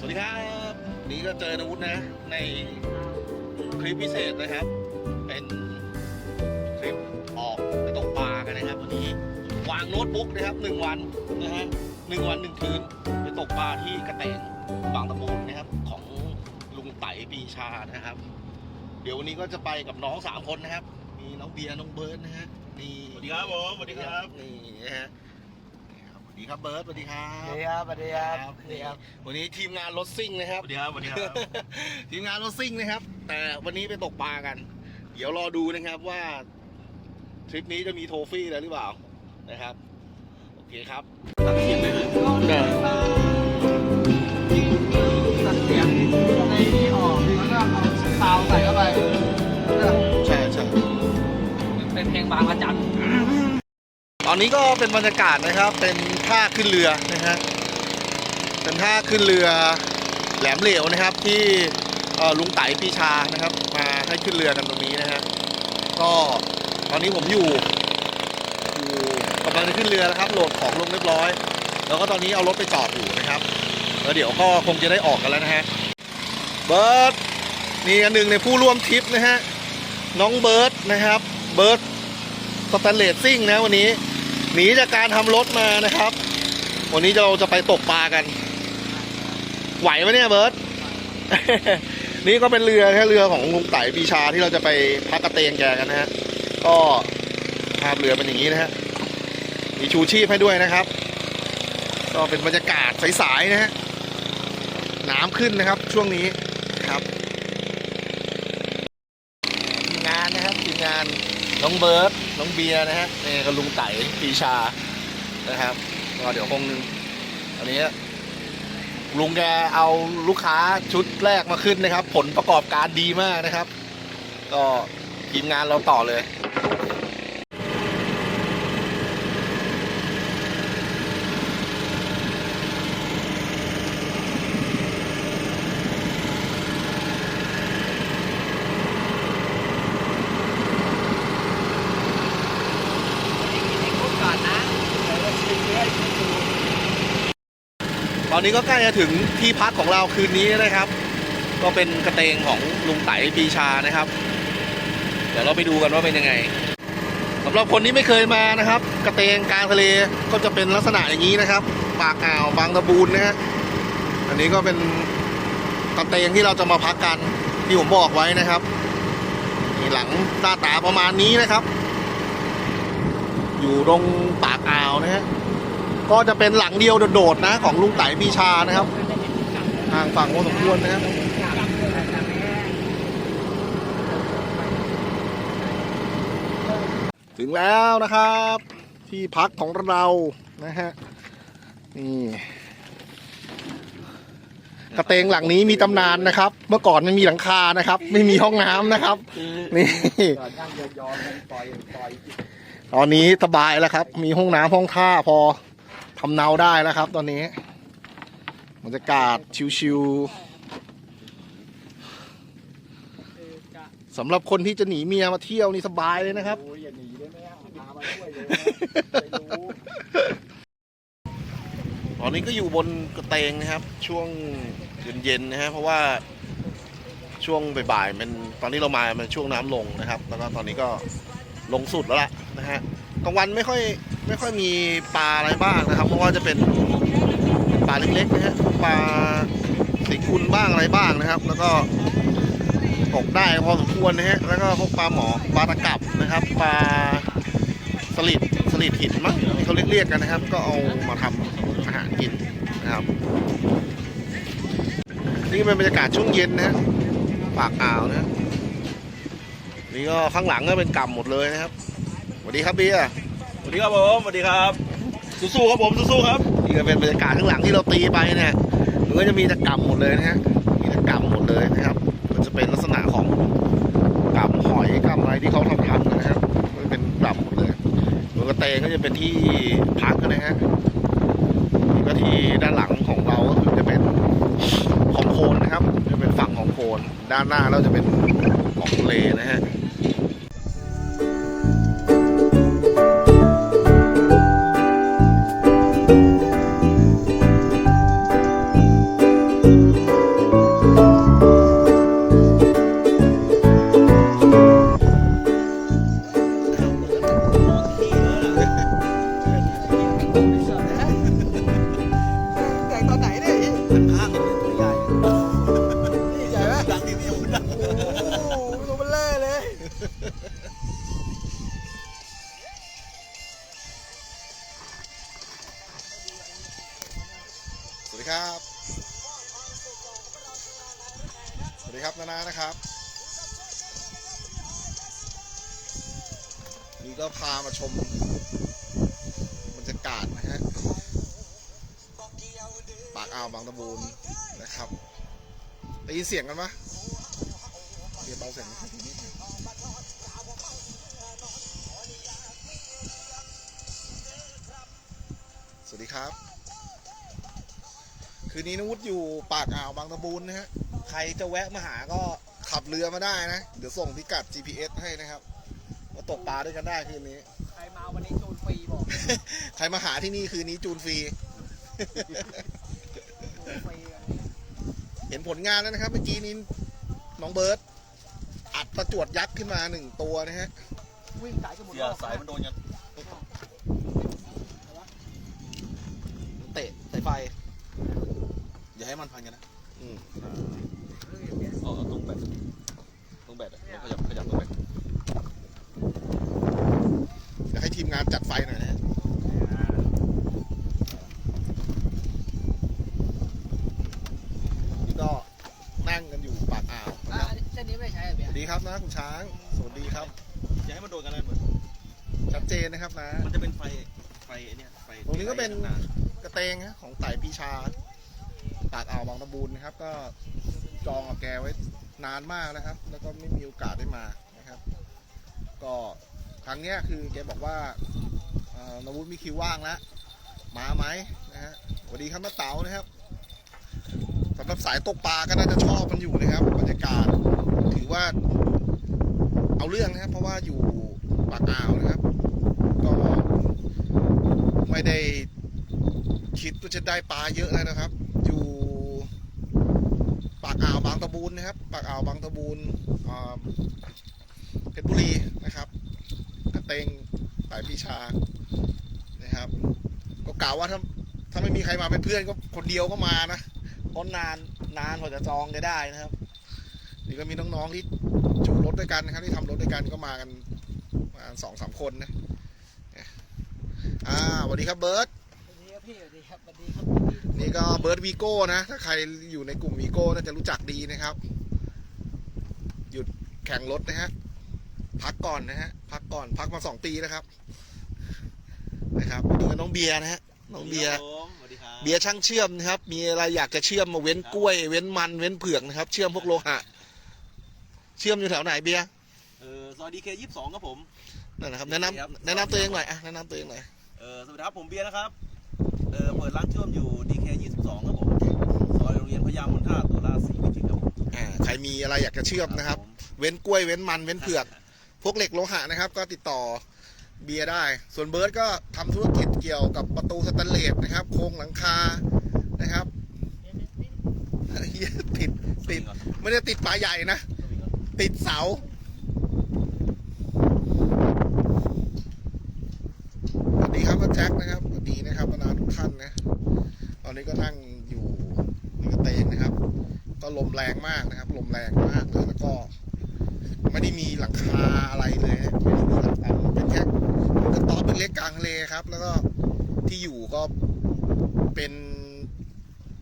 สวัสดีครับวันนี้ก็เจอนาวุธนะ ในคลิปพิเศษนะครับ เป็นคลิปออกไปตกปลากันนะครับ วันนี้วางโน้ตบุ๊กนะครับหนึ่งวันนะฮะหนึ่งวันหนึ่งคืนไปตกปลาที่กระเตงบางตะบูนนะครับ ของลุงไต่ปีชานะครับ เดี๋ยววันนี้ก็จะไปกับน้องสามคนนะครับ มีน้องเบียร์น้องเบิร์ดนะฮะนี่สวัสดีครับผมสวัสดีครับนี่นะฮะนี่ครับสวัส ดีครับเบิร์ดสวัสดีครัสวับสดีครับสวัสดีครับสวัสดีนี่ครับ วันนี้ทีมงานรถซิ่งนะครับสวัสดีครับสวัสดีครับทีมงานรถซิ่งนะครับ แต่วันนี้ไปตกปลากัน เดี๋ยวรอดูนะครับว่าทริปนี้จะมีโทฟี่แล้วหรือเปล่านะครับ โอเคครับตัดเสียงได้เลยตัดเสียงในนี้ออกแล้วก็เอาซาวด์ใส่เข้าไปใช่ใช่เป็นเพลงบางระจันตอนนี้ก็เป็นบรรยากาศนะครับ เป็น ท่าขึ้นเรือนะฮะเป็นท่าขึ้นเรือแหลมเหลวนะครับ ที่ลุงไต่ปีชานะครับ มาให้ขึ้นเรือกันตรงนี้นะฮะก็ตอนนี้ผมอยู่อยู่กำลังจะขึ้นเรือแล้วครับโหลดของลงเรียบร้อย แล้วก็ตอนนี้เอารถไปจอดอยู่นะครับแล้วเดี๋ยวก็คงจะได้ออกกันแล้วนะฮะเบิร์ดนี่อันหนึ่งในผู้ร่วมทริปนะฮะน้องเบิร์ดนะครับเบิร์ดสแตนเลสซิ่งนะวันนี้ หนีจากการทำรถมานะครับ วันนี้เราจะไปตกปลากัน ไหวไหมเนี่ยเบิร์ต นี่ก็เป็นเรือแค่เรือของลุงไต่ปีชาที่เราจะไปพักกระเตงแกกันนะฮะ ก็ภาพเรือเป็นอย่างนี้นะฮะ มีชูชีพให้ด้วยนะครับ ก็เป็นบรรยากาศใสๆนะฮะ น้ำขึ้นนะครับช่วงนี้ครับทีมงานนะครับทีมงานน้องเบิร์ต น้องเบียร์นะฮะนี่ก็ลุงไต่ปีชานะครับก็เดี๋ยวคงอันนี้ลุงแกเอาลูกค้าชุดแรกมาขึ้นนะครับ ผลประกอบการดีมากนะครับ ก็ทีมงานเราต่อเลย ก่อนนะ ต อนนี้ก็ใกล้จะถึงที่พักของเราคืนนี้นะครับ ก็เป็นกระเตงของลุงไต่ปีชานะครับ เดี๋ยวเราไปดูกันว่าเป็นยังไงสำหรับคนที่ไม่เคยมานะครับ กระเตงกลางทะเลก็จะเป็นลักษณะอย่างนี้นะครับ ปากอ่าวบางตะบูนนะฮะอันนี้ก็เป็นกระเตงที่เราจะมาพักกันที่ผมบอกไว้นะครับหลังหน้าตาประมาณนี้นะครับ อยู่ตรงปากอ่าวนะฮะ ก็จะเป็นหลังเดียวโดดๆนะ ของลุงไต่ปีชานะครับห่างฝั่งพอสมควรนะครับถึงแล้วนะครับ ที่พักของเรานะฮะนี่กระเตงหลังนี้มีตำนานนะครับ เมื่อก่อนไม่มีหลังคานะครับ ไม่มีห้องน้ำนะครับ นี่ก่อนนั่งยองๆปล่อยปล่อยตอนนี้สบายแล้วครับ มีห้องน้ำห้องท่าพอ ทำเนาได้แล้วครับ ตอนนี้บรรยากาศชิวๆสำหรับคนที่จะหนีเมียมาเที่ยวนี่สบายเลยนะครับอย่าหนีได้ไหมพามาช่วยเลยตอนนี้ก็อยู่บนกระเตงนะครับ ช่วงเย็นๆนะฮะเพราะว่าช่วงบ่ายๆมันตอนนี้เรามามันช่วงน้ำลงนะครับ แล้วก็ตอนนี้ก็ลงสุดแล้วล่ะนะฮะ ลางวันไม่ค่อยไม่ค่อยมีปลาอะไรบ้างนะครับ เพราะว่าจะเป็นปลาเล็กๆนะฮะปลาสีกุลบ้างอะไรบ้างนะครับ แล้วก็ตกได้พอสมควรนะฮะแล้วก็พวกปลาหมอปลาตะกับนะครับปลาสลิดสลิดหินมั้งที่เขาเรียกๆกันนะครับ ก็เอามาทำอาหารกินนะครับ นี่เป็นบรรยากาศช่วงเย็นนะฮะปากอ่าวนะฮะนี่ก็ข้างหลังก็เป็นกำหมดเลยนะครับ วัสดีครับเบียร์สวัสดีครับผมสวัสดีครับ สู้ๆครับผมสู้ๆครับนี่ก็เป็นบรรยากาศข้างหลังที่เราตีไปเนี่ยมันก็จะมีแต่กำหมดเลยนะฮะมีแต่กำหมดเลยนะครับ มันจะเป็นลักษณะของกำหอยกำอะไรที่เขาทำทำกันนะครับก็จะเป็นกำหมดเลยตัวกระเตงก็จะเป็นที่พักนะฮะนี่ก็ที่ด้านหลังของเราก็คือจะเป็นของโคนนะครับจะเป็นฝั่งของโคนด้านหน้าเราจะเป็นของทะเลนะฮะามาชมบรรยากาศนะฮะปากอ่าวบางตะบูนนะครับได้ยินเสียงกันปะเดี๋ยวเบาเสียงนิดนึงสวัสดีครับ คืนนี้นวุฒิอยู่ปากอ่าวบางตะบูนนะฮะ ใครจะแวะมาหาก็ขับเรือมาได้นะ เดี๋ยวส่งพิกัด GPS ให้นะครับ มาตกปลาด้วยกันได้คืนนี้ ใครมาวันนี้จูนฟรีบอกใครมาหาที่นี่คืนนี้จูนฟรี จูนฟรีกันเห็นผลงานแล้วนะครับ เมื่อกี้นี้น้องเบิร์ตอัดประจวดยักษ์ขึ้นมาหนึ่งตัวนะฮะ วิ่งสายกันหมดเสียสายมันโดนกันเตะสายไฟ อย่าให้มันพันกันนะอืม เอาเอาตรงแบตตรงแบตอะต้องขยับขยับตรงแบต เดี๋ยวให้ทีมงาน จัดไฟหน่อยนะฮะนี่ก็นั่งกันอยู่ปากอ่าวอะนะครับเส้นนี้ไม่ใช่เหรอเบียสวัสดีครับนะคุณช้าง สวัสดีครับ อย่าให้มันโดนกันเลยเหมือนชัดเจนนะครับนะ มันจะเป็นไฟไฟไอ้เนี่ยไฟตรงนี้ก็เป็นหนากระเตงฮะของไต่ปีชา ปากอ่าวบางตะบูนนะครับ ก็จองกับแกไว้นานมากนะครับ แล้วก็ไม่มีโอกาสได้มานะครับ ก็ ครั้งเนี้ยคือแกบอกว่าเอ่อนวุฒิมีคิวว่างแล้วมาไหมนะฮะสวัสดีครับน้าเต๋านะครับสำหรับสายตกปลาก็น่าจะชอบมันอยู่นะครับบรรยากาศถือว่า เอาเรื่องนะครับ เพราะว่าอยู่ปากอ่าวนะครับ ก็ไม่ได้คิดว่าจะได้ปลาเยอะเลยนะครับ อยู่ปากอ่าวบางตะบูนนะครับ ปากอ่าวบางตะบูนเพชรบุรีนะครับ เตงสายปีชานะครับ ก็กล่าวว่าถ้าถ้าไม่มีใครมาเป็นเพื่อนก็คนเดียวก็มานะเพราะนานนานกว่าจะจองจะได้นะครับนี่ก็มีน้องๆที่จูรถด้วยกันนะครับที่ทำรถด้วยกันก็มากันมาสองสามคนนะอ่าสวัสดีครับเบิร์ตสวัสดีครับพี่สวัสดีครับสวัสดีครับสวัสดีนี่ก็เบิร์ดวีโก้นะถ้าใครอยู่ในกลุ่มวีโก้น่าจะรู้จักดีนะครับ หยุดแข่งรถนะฮะ พักก่อนนะฮะ พักก่อนพักมาสองปีแล้วครับ นะครับนี่ก็น้องเบียร์นะฮะ น้องเบียร์คผมสวัสดีครับเบียร์ช่างเชื่อมนะครับ มีอะไรอยากจะเชื่อมมาเว้นกล้วย เว้นมันเว้นเผือกนะครับ เชื่อมพวกโลหะ เชื่อมอยู่แถวไหนเบียร์ เออสวัสดีเคยี่สิบสองครับผม นั่นนะครับแนะนครับำแนะนำตัวเองหน่อยอะแนะนำตัวเองหน่อย เออสวัสดีครับผมเบียร์นะครับ เออเปิดร้านเชื่อมอยู่ดีเคยี่สิบสองครับผม ซอยโรงเรียนพญามนท่าตัวล่าสีวิจิตรครับผมอ่า ใครมีอะไรอยากจะเชื่อมนะครับ ผมเว้นกล้วยเว้นมันเว้นเผือก พวกเหล็กโลหะนะครับ ก็ติดต่อเบียร์ได้ ส่วนเบิร์ดก็ทำธุรกิจเกี่ยวกับประตูสแตนเลสนะครับ โครงหลังคานะครับติดติดไม่ได้ติดปลาใหญ่นะ ติดเสาสวัสดีครับอาแจ็คนะครับสวัสดีนะครับบรรดาทุกท่านนะตอนนี้ก็นั่งอยู่ในกระเตงนะครับ ก็ลมแรงมากนะครับ ลมแรงมาก ไม่ได้มีหลังคาอะไรเลยนะไม่ได้มีหลังคาเป็นแค่กระต๊อบ เลครับ แล้วก็ที่อยู่ก็เป็น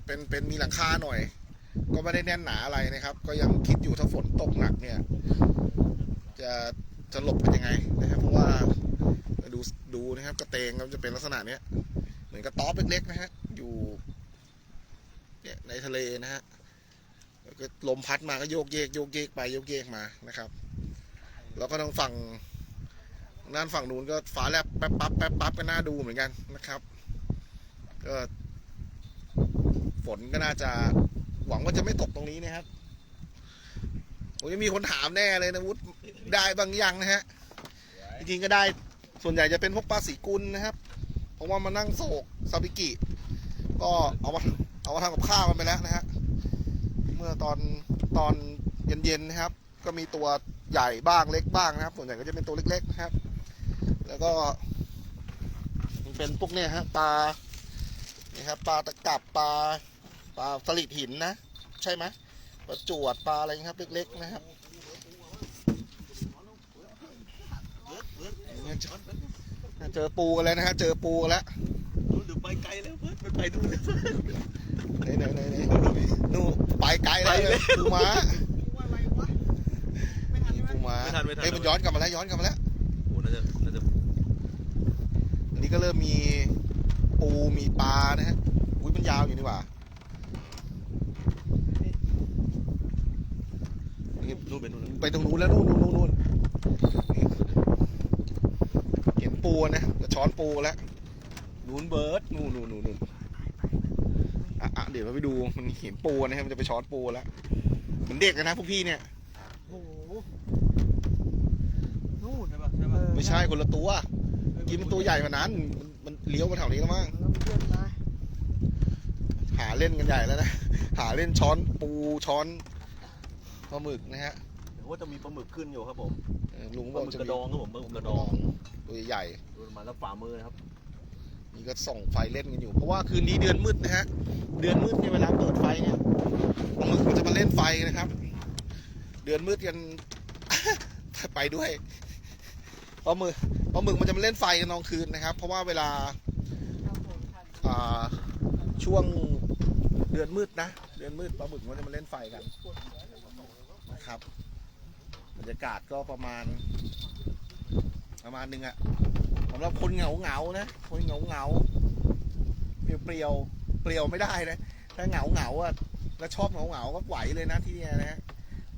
เป็นเป็นมีหลังคาหน่อย ก็ไม่ได้แน่นหนาอะไรนะครับ ก็ยังคิดอยู่ถ้าฝนตกหนักเนี่ย จะจะหลบกันยังไงนะครับ เพราะว่าดูดูนะครับ กระเตงมันจะเป็นลักษณะเนี้ย เหมือนกระต๊อบเล็กๆนะฮะอยู่เนี่ยในทะเลนะฮะก็ลมพัดมาก็โยกเยกโยกเยกไปโยกเยกมานะครับ แล้วก็ทางฝั่ง ด้านฝั่งนู้นก็ฟ้าแลบแป๊บปั๊บแป๊บปั๊บก็น่าดูเหมือนกันนะครับ ก็ฝนก็น่าจะหวังว่าจะไม่ตกตรงนี้นะครับโอ้ยมีคนถามแน่เลยนะวุฒิได้บางอย่างนะฮะจริงๆก็ได้ส่วนใหญ่จะเป็นพวกปลาสีกุลนะครับ เพราะว่ามานั่งโศกซาบิกิ ก็เอามาเอามาทำกับข้าวกันไปแล้วนะฮะเมื่อตอนตอนเย็นๆนะครับ ก็มีตัวใหญ่บ้างเล็กบ้างนะครับ ส่วนใหญ่ก็จะเป็นตัวเล็กๆนะครับ แล้วก็มันเป็นพวกเนี้ยฮะปลานี่ครับปลาตะกับปลาปลาสลิดหินนะ ใช่ไหมปลาจวดปลาอะไรครับเล็กๆนะครับเนี่ยเจอเจอปูกันแล้วนะฮะเจอปูกันแล้วดูดูไปไกลแล้วเพื่อนมันไปดูเลยไหนไหนไหนไหนนู่นไปไกลแล้วไปแล้วปูม้าว่าอะไรวะไม่ทันนี่ใช่ไหมปูม้าไม่ทันไม่ทันเอ้ยมันย้อนกลับมาแล้วย้อนกลับมาแล้วโอ้ น่าจะน่าจะอันนี้ก็เริ่มมีปูมีปลานะฮะอุ้ยมันยาวอยู่นี่หว่านี่นู่นเป็นนู่นไปตรงนู้นแล้วนู่นนู่นนู่นนู่นนี่เห็นปูนะจะช้อนปูแล้วนู้นเบิร์ดนู่นนู่นนู่นนู่นอะอะเดี๋ยวเราไปดูมันเห็นปูนะครับมันจะไปช้อนปูแล้วเหมือนเด็กอะนะพวกพี่เนี่ยโอ้โหนู่นใช่ปะใช่ปะไม่ใช่คนละตัว กินมันตัวใหญ่กว่านั้น มันมันเลี้ยวมาแถวนี้แล้วมั้งแล้วมันเลื่อนมาหาเล่นกันใหญ่แล้วนะ หาเล่นช้อนปูช้อนปลาหมึกนะฮะเดี๋ยวว่าจะมีปลาหมึกขึ้นอยู่ครับผมเออลุงปบลาอกหมึกจะกระมีดองครับผมปลาหมึกกระดองตัวใหญ่ ดูมาแล้วฝ่ามือนะครับ นี่ก็ส่องไฟเล่นกันอยู่ เพราะว่าคืนนี้เดือนมืดนะฮะ เดือนมืดเนี่ยเวลาเปิดไฟเนี่ยปลาหมึกมันจะมาเล่นไฟนะครับ เดือนมืดกัน ไปด้วย ปลาหมึกปลาหมึกมันจะมาเล่นไฟกันตอนคืนนะครับ เพราะว่าเวลาครับผมทันอ่าช่วงเดือนมืดนะ เดือนมืดปลาหมึกมันจะมาเล่นไฟกันนะครับบรรยากาศก็ประมาณ ประมาณหนึงอะสำหรับคนเหงาเหงาๆนะ คนเหงาเหงาๆเปรียวเปรียวๆเปรียวไม่ได้นะ ถ้าเหงาเหงาๆอะแล้วชอบเหงาเหงาๆก็ไหวเลยนะที่เนี่ยนะฮะ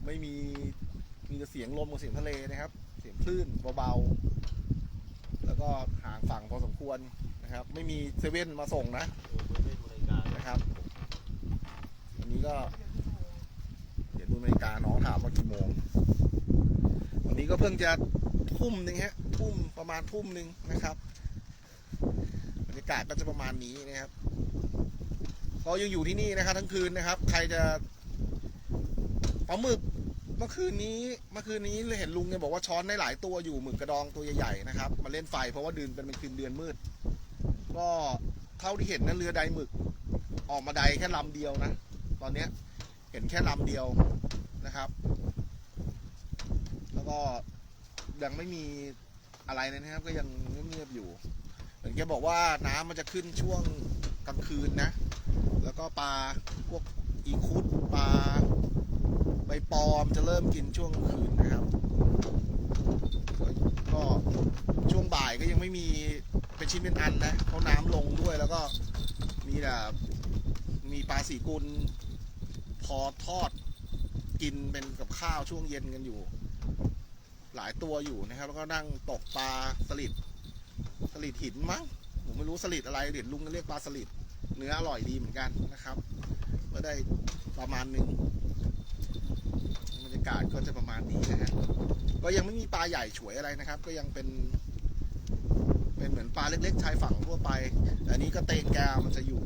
ไม่มีมีแต่เสียงลมกับเสียงทะเลนะครับ เสียงคลื่นเบาๆ แล้วก็ห่างฝั่งพอสมควรนะครับ ไม่มีเซเว่นมาส่งนะนะครับวันนี้ก็ เดี๋ยวดูนาฬิกาน้องถามว่ากี่โมง วันนี้ก็เพิ่งจะทุ่มหนึ่งฮะทุ่มประมาณทุ่มหนึ่งนะครับบรรยากาศก็จะประมาณนี้นะครับก็ยังอยู่ที่นี่นะครับ ทั้งคืนนะครับ ใครจะปลาหมึก เมื่อคืนนี้เมื่อคืนนี้เลยเห็นลุงเนี่ยบอกว่าช้อนได้หลายตัวอยู่หมึกกระดองตัวใหญ่ๆนะครับมาเล่นไฟเพราะว่าเดือนเป็นเป็นคืนเดือนมืด ก็เท่าที่เห็นนะเรือใดหมึก ออกมาใดแค่ลำเดียวนะตอนเนี้ยเห็นแค่ลำเดียวนะครับ แล้วก็ยังไม่มีอะไรเลยนะครับ ก็ยังเงียบๆอยู่เหมือนแกบอกว่าน้ำมันจะขึ้นช่วงกลางคืนนะ แล้วก็ปลาพวกอีคุดปลา ใบปอมจะเริ่มกินช่วงคืนนะครับ ก็ช่วงบ่ายก็ยังไม่มีเป็นชิ้นเป็นอันนะเพราะน้ำลงด้วยแล้วก็มีแต่มีปลาสีกุลพอทอดกินเป็นกับข้าวช่วงเย็นกันอยู่ หลายตัวอยู่นะครับ แล้วก็นั่งตกปลาสลิดสลิดหินมั้งผมไม่รู้สลิดอะไรเดี๋ยวลุงก็เรียกปลาสลิดเนื้ออร่อยดีเหมือนกันนะครับ ก็ได้ประมาณหนึ่งากาศก็จะประมาณนี้นะฮะก็ยังไม่มีปลาใหญ่ฉวยอะไรนะครับ ก็ยังเป็น เป็นเหมือนปลาเล็กๆชายฝั่งทั่วไปแต่อันนี้ก็เตงแกวมันจะอยู่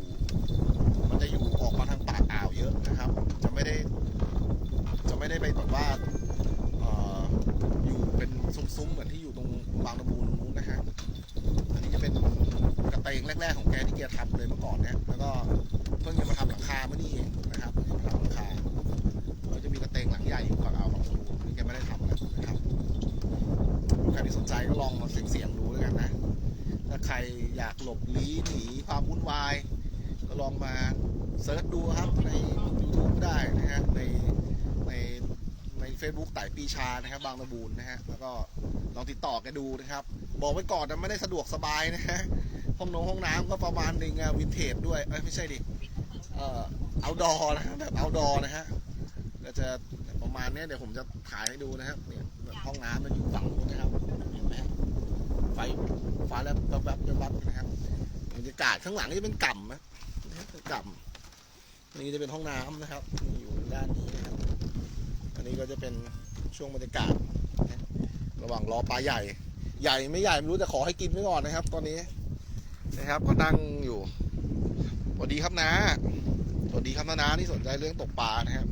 มันจะอยู่ออกมาทางปากอ่าวเยอะนะครับ จะไม่ได้ จะไม่ได้ไปแบบว่าออยู่เป็นซุ้มๆเหมือนที่อยู่ตรงบางระมูลตรงนู้นนะฮะอันนี้จะเป็นกระเตงแรกๆของแกที่แกทำเลยเมื่อก่อนเนี่ยแล้วก็เพิ่งจะมาทำหลังคาเมื่อนี้เองนะครับทำหลังคา งหลังใหญ่อยู่ฝั่งอ่าวบางระมูนี่แกไม่ได้ทำแล้วนะครับใครที่สนใจก็ลองมาเสี่ยงๆดูแล้วกันนะ ถ้าใครอยากหลบลี้หนีความวุ่นวาย ก็ลองมาเซิร์ชดูครับใน YouTube ได้นะฮะในในใน Facebook ไต่ปีชานะครับ บางระบูนนะฮะแล้วก็ลองติดต่อกันดูนะครับ บอกไว้ก่อนนะไม่ได้สะดวกสบายนะฮะห้องนงห้องน้ำก็ประมาณหนึ่งวินเทจด้วยเอ้ยไม่ใช่ดิเอ่อเอาดอนะฮะแบบเอาดอนะฮะ ก็จะประมาณนี้เดี๋ยวผมจะถ่ายให้ดูนะครับเนี่ยห้องน้ำมันอยู่ฝั่งนู้นนะครับเห็นไหมไฟฟ้าแล้วแบบแบบแบบนะครับบรรยากาศข้างหลังจะเป็นก่ำนะก่ำนี่จะเป็นห้องน้ำนะครับอยู่ด้านนี้นะครับอันนี้ก็จะเป็นช่วงบรรยากาศ ระหว่างรอปลาใหญ่ ใหญ่ไม่ใหญ่ไม่รู้แต่ขอให้กินไว้ก่อนนะครับ ตอนนี้นะครับก็นั่งอยู่สวัสดีครับนะสวัสดีครับนานาที่สนใจเรื่องตกปลานะครับ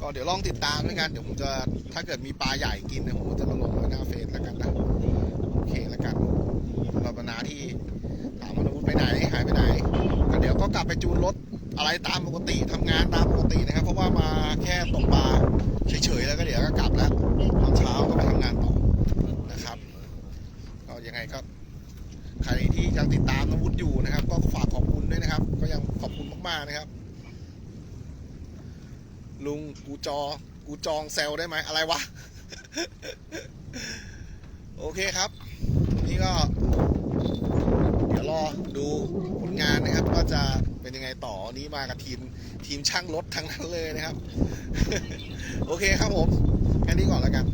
ก็เดี๋ยวลองติดตามด้วกัน เดี๋ยวผมจะถ้าเกิดมีปลาใหญ่กินเนี่ยผมจะลงไว้หน้าเฟซแล้วกันนะ โอเคแล้วกันมีสำหรับนาที่ถามว่านาวุธไปไหนหายไปไหน ก็เดี๋ยวก็กลับไปจูนรถอะไรตามปกติทำงานตามปกตินะครับ เพราะว่ามาแค่ตกปลาเฉยๆ นะครับ ลุงกูจอ กูจองเซลได้ไหมอะไรวะ โอเคครับ นี่ก็ เดี๋ยวรอดูผลงานนะครับว่าจะเป็นยังไงต่อนี้มากับทีมทีมช่างรถทั้งนั้นเลยนะครับ โอเคครับผมแค่นี้ก่อนแล้วกัน